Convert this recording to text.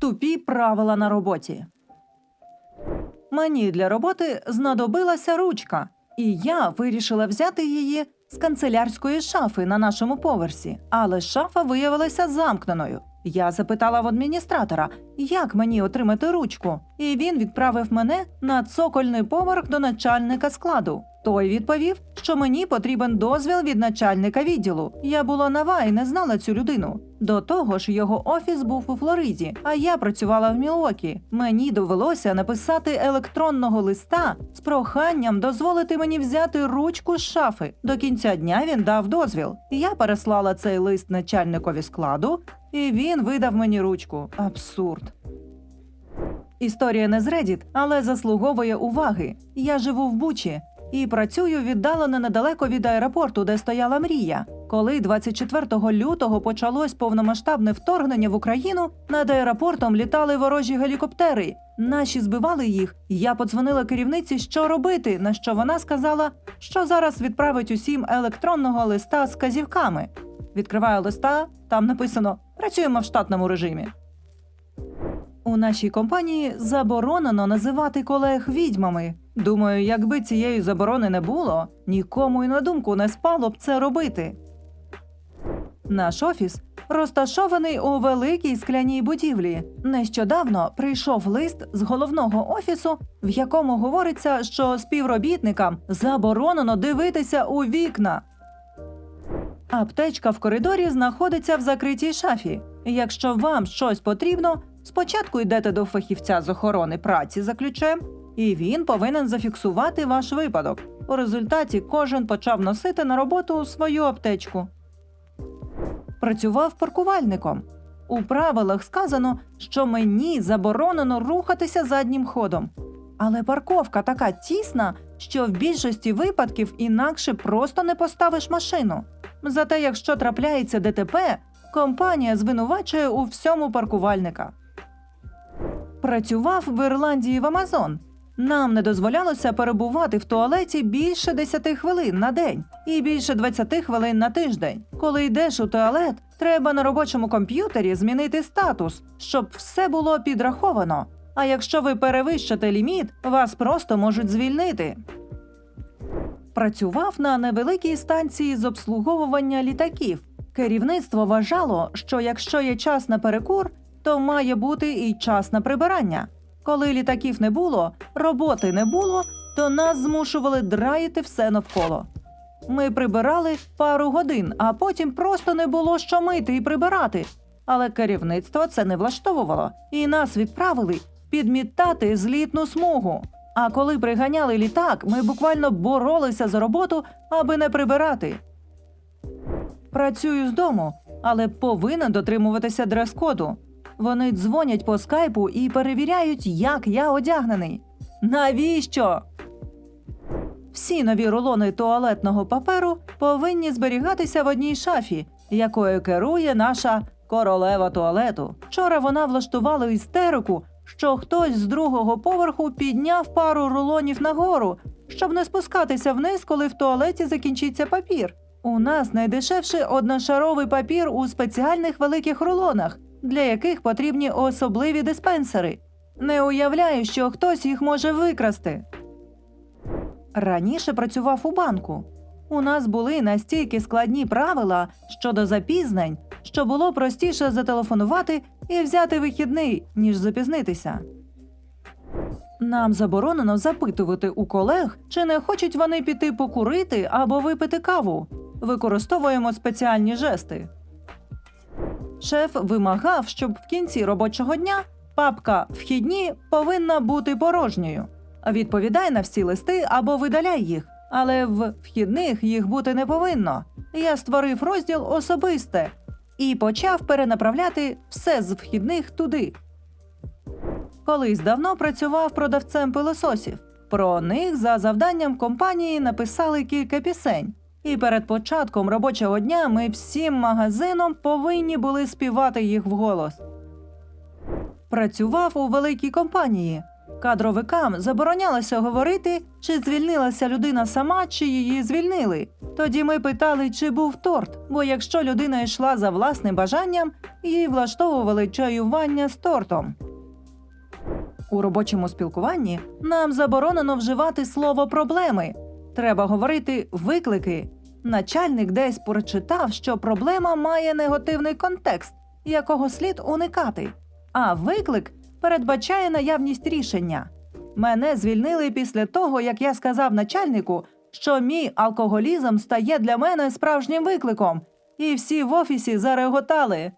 Тупі правила на роботі. Мені для роботи знадобилася ручка, і я вирішила взяти її з канцелярської шафи на нашому поверсі, але шафа виявилася замкненою. Я запитала в адміністратора, як мені отримати ручку, і він відправив мене на цокольний поверх до начальника складу. Той відповів, що мені потрібен дозвіл від начальника відділу. Я була нова і не знала цю людину. До того ж, його офіс був у Флориді, а я працювала в Мілокі. Мені довелося написати електронного листа з проханням дозволити мені взяти ручку з шафи. До кінця дня він дав дозвіл. Я переслала цей лист начальникові складу, і він видав мені ручку. Абсурд. Історія не з Reddit, але заслуговує уваги. Я живу в Бучі і працюю віддалено недалеко від аеропорту, де стояла мрія. Коли 24 лютого почалось повномасштабне вторгнення в Україну, над аеропортом літали ворожі гелікоптери. Наші збивали їх. Я подзвонила керівниці, що робити. На що вона сказала, що зараз відправить усім електронного листа з казівками. Відкриваю листа, там написано Працюємо в штатному режимі. У нашій компанії заборонено називати колег відьмами. Думаю, якби цієї заборони не було, нікому й на думку не спало б це робити. Наш офіс розташований у великій скляній будівлі. Нещодавно прийшов лист з головного офісу, в якому говориться, що співробітникам заборонено дивитися у вікна. Аптечка в коридорі знаходиться в закритій шафі. Якщо вам щось потрібно, спочатку йдете до фахівця з охорони праці за ключем, і він повинен зафіксувати ваш випадок. У результаті кожен почав носити на роботу свою аптечку. Працював паркувальником. У правилах сказано, що мені заборонено рухатися заднім ходом. Але парковка така тісна, що в більшості випадків інакше просто не поставиш машину. Зате, якщо трапляється ДТП, компанія звинувачує у всьому паркувальника. Працював в Ірландії в Амазон. Нам не дозволялося перебувати в туалеті більше 10 хвилин на день і більше 20 хвилин на тиждень. Коли йдеш у туалет, треба на робочому комп'ютері змінити статус, щоб все було підраховано. А якщо ви перевищите ліміт, вас просто можуть звільнити. Працював на невеликій станції з обслуговування літаків. Керівництво вважало, що якщо є час на перекур, то має бути і час на прибирання. Коли літаків не було, роботи не було, то нас змушували драїти все навколо. Ми прибирали пару годин, а потім просто не було що мити і прибирати. Але керівництво це не влаштовувало, і нас відправили підмітати злітну смугу. А коли приганяли літак, ми буквально боролися за роботу, аби не прибирати. Працюю з дому, але повинен дотримуватися дрес-коду. Вони дзвонять по скайпу і перевіряють, як я одягнений. Навіщо? Всі нові рулони туалетного паперу повинні зберігатися в одній шафі, якою керує наша королева туалету. Вчора вона влаштувала істерику, що хтось з другого поверху підняв пару рулонів нагору, щоб не спускатися вниз, коли в туалеті закінчиться папір. У нас найдешевший одношаровий папір у спеціальних великих рулонах, для яких потрібні особливі диспенсери. Не уявляю, що хтось їх може викрасти. Раніше працював у банку. У нас були настільки складні правила щодо запізнень, що було простіше зателефонувати і взяти вихідний, ніж запізнитися. Нам заборонено запитувати у колег, чи не хочуть вони піти покурити або випити каву. Використовуємо спеціальні жести. Шеф вимагав, щоб в кінці робочого дня папка Вхідні повинна бути порожньою. Відповідай на всі листи або видаляй їх, але в вхідних їх бути не повинно. Я створив розділ особисте і почав перенаправляти все з вхідних туди. Колись давно працював продавцем пилососів. Про них за завданням компанії написали кілька пісень. І перед початком робочого дня ми всім магазином повинні були співати їх вголос. Працював у великій компанії. Кадровикам заборонялося говорити, чи звільнилася людина сама, чи її звільнили. Тоді ми питали, чи був торт, бо якщо людина йшла за власним бажанням, їй влаштовували чаювання з тортом. У робочому спілкуванні нам заборонено вживати слово проблеми. Треба говорити виклики. Начальник десь прочитав, що проблема має негативний контекст, якого слід уникати. А виклик передбачає наявність рішення. Мене звільнили після того, як я сказав начальнику, що мій алкоголізм стає для мене справжнім викликом, і всі в офісі зареготали.